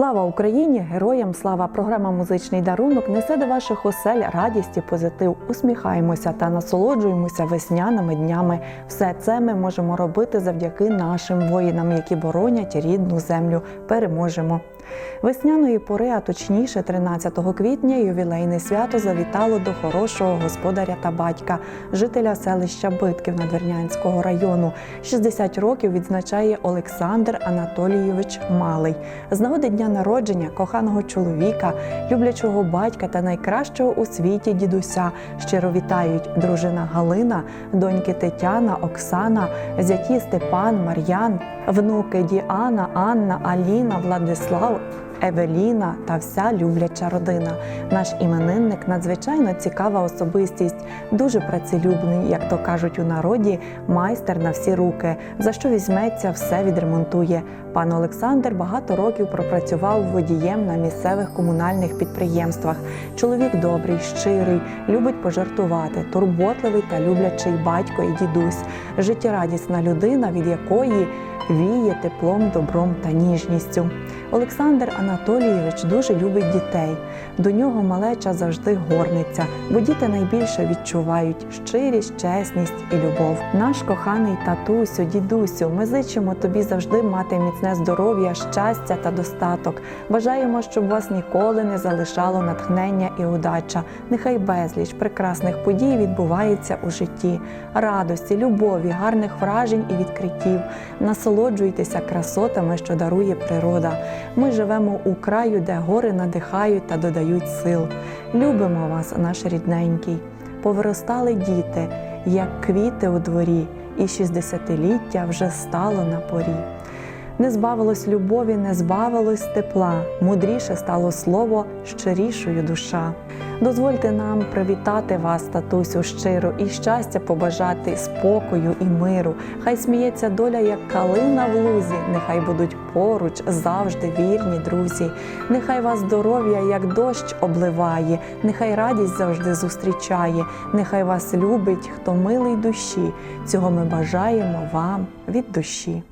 Слава Україні! Героям слава! Програма Музичний дарунок несе до ваших осель радість і позитив. Усміхаємося та насолоджуємося весняними днями. Все це ми можемо робити завдяки нашим воїнам, які боронять рідну землю. Переможемо. Весняної пори, а точніше, 13 квітня, ювілейне свято завітало до хорошого господаря та батька, жителя селища Битків Надвірнянського району. 60 років відзначає Олександр Анатолійович Малий. З нагоди дня народження коханого чоловіка, люблячого батька та найкращого у світі дідуся щиро вітають дружина Галина, доньки Тетяна, Оксана, зяті Степан, Мар'ян, внуки Діана, Анна, Аліна, Владислав. Евеліна та вся любляча родина. Наш іменинник надзвичайно цікава особистість, дуже працелюбний, як то кажуть у народі, майстер на всі руки. За що візьметься, все відремонтує. Пан Олександр багато років пропрацював водієм на місцевих комунальних підприємствах. Чоловік добрий, щирий, любить пожартувати, турботливий та люблячий батько і дідусь, життєрадісна людина, від якої віє теплом, добром та ніжністю. Олександр Анатолійович дуже любить дітей. До нього малеча завжди горниться, бо діти найбільше відчувають щирість, чесність і любов. Наш коханий татусю, дідусю, ми зичимо тобі завжди мати міцне здоров'я, щастя та достаток. Бажаємо, щоб вас ніколи не залишало натхнення і удача. Нехай безліч прекрасних подій відбувається у житті, радості, любові, гарних вражень і відкриттів. Насолоджуйтеся красотами, що дарує природа. Ми живемо у краю, де гори надихають та додають сил. Любимо вас, наш рідненький. Повиростали діти, як квіти у дворі, і шістдесятиліття вже стало на порі. Не збавилось любові, не збавилось тепла, мудріше стало слово, щирішою душа. Дозвольте нам привітати вас, татусю, щиро, і щастя побажати, спокою і миру. Хай сміється доля, як калина в лузі, нехай будуть поруч завжди вірні друзі. Нехай вас здоров'я, як дощ обливає, нехай радість завжди зустрічає, нехай вас любить, хто милий душі. Цього ми бажаємо вам від душі.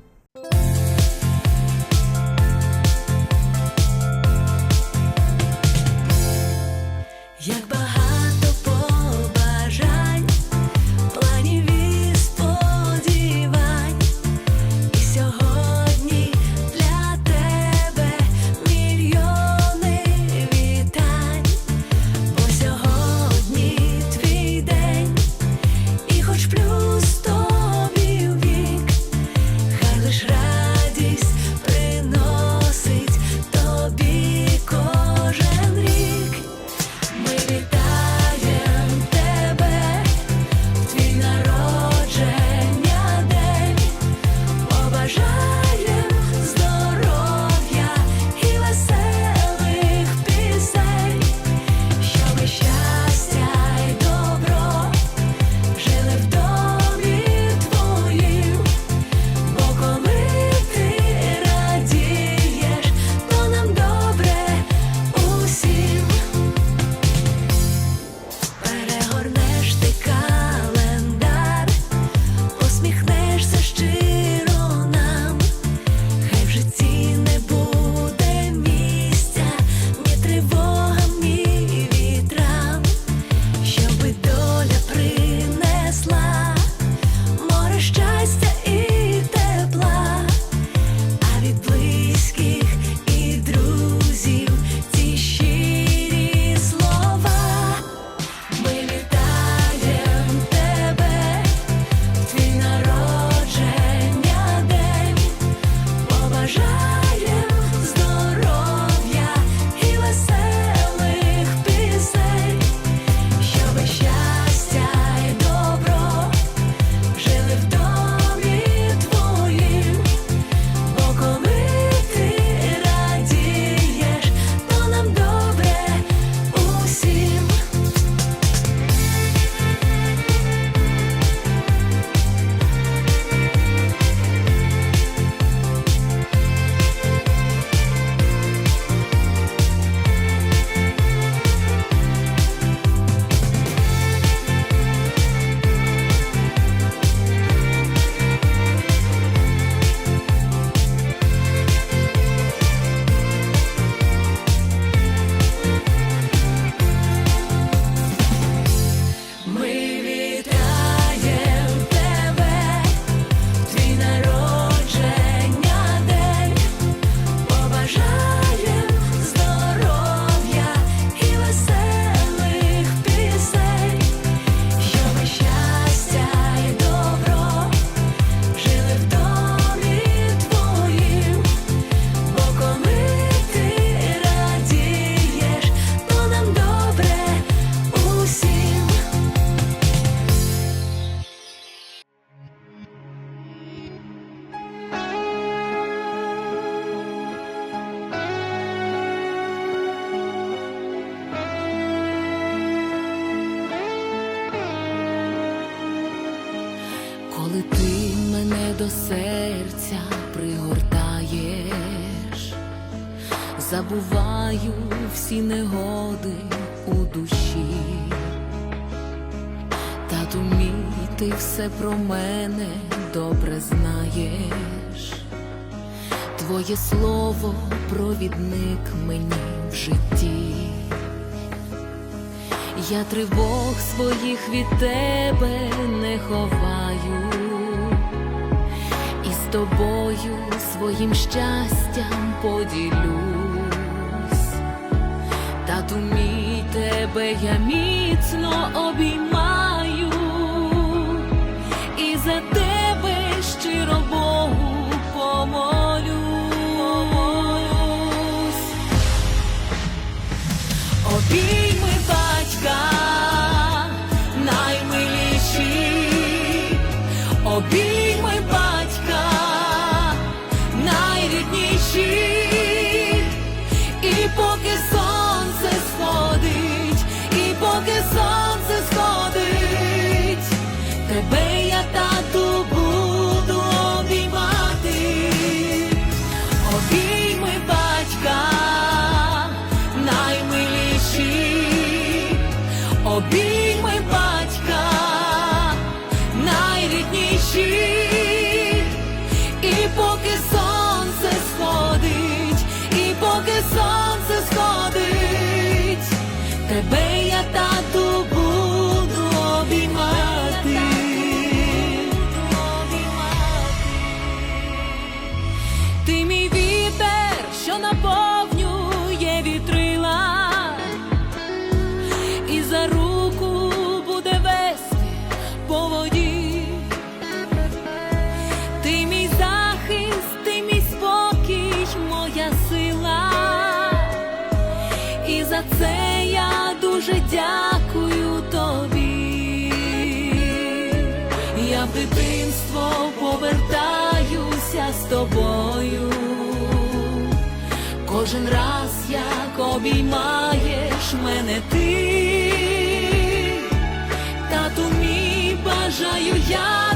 забуваю всі негоди у душі, Тату мій, ти все про мене добре знаєш, твоє слово провідник мені в житті. Я тривог своїх від тебе не ховаю, і з тобою своїм щастям поділю тату мій тебе я міцно обіймаю і за те. I'll be кожен раз, як обіймаєш мене ти, тату мій бажаю я.